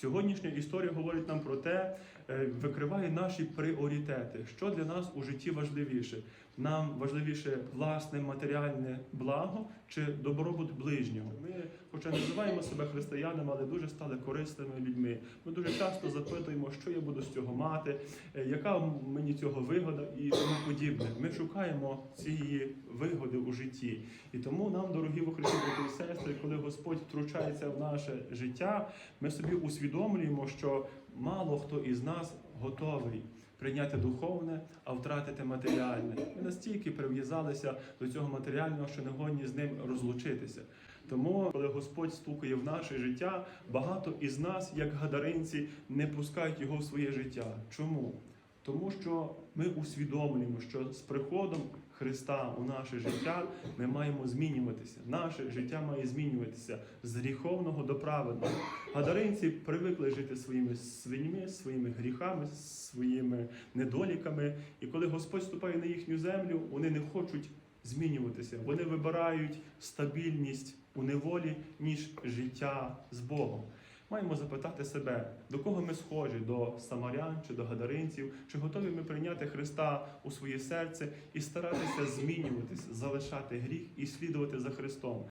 Сьогоднішня історія говорить нам про те, е, викриває наші пріоритети, що для нас у житті важливіше. Нам важливіше власне матеріальне благо чи добробут ближнього. Ми, хоча називаємо себе християнами, але дуже стали корисними людьми. Ми дуже часто запитуємо, що я буду з цього мати, е, яка мені цього вигода і тому подібне. Ми шукаємо цієї вигоди у житті. І тому нам, дорогі Христі, брати і сестри, коли Господь втручається в наше життя, ми собі усвідомлюємо, що мало хто із нас готовий прийняти духовне, а втратити матеріальне. Ми настільки прив'язалися до цього матеріального, що не годні з ним розлучитися. Тому, коли Господь стукає в наше життя, багато із нас, як гадаринці, не пускають його в своє життя. Чому? Тому що ми усвідомлюємо, що з приходом Христа у наше життя ми маємо змінюватися. Наше життя має змінюватися з гріховного до праведного. Гадаринці привикли жити своїми свиньми, своїми гріхами, своїми недоліками. І коли Господь ступає на їхню землю, вони не хочуть змінюватися. Вони вибирають стабільність у неволі, ніж життя з Богом. Маємо запитати себе, до кого ми схожі, до самарян чи до гадаринців, чи готові ми прийняти Христа у своє серце і старатися змінюватися, залишати гріх і слідувати за Христом.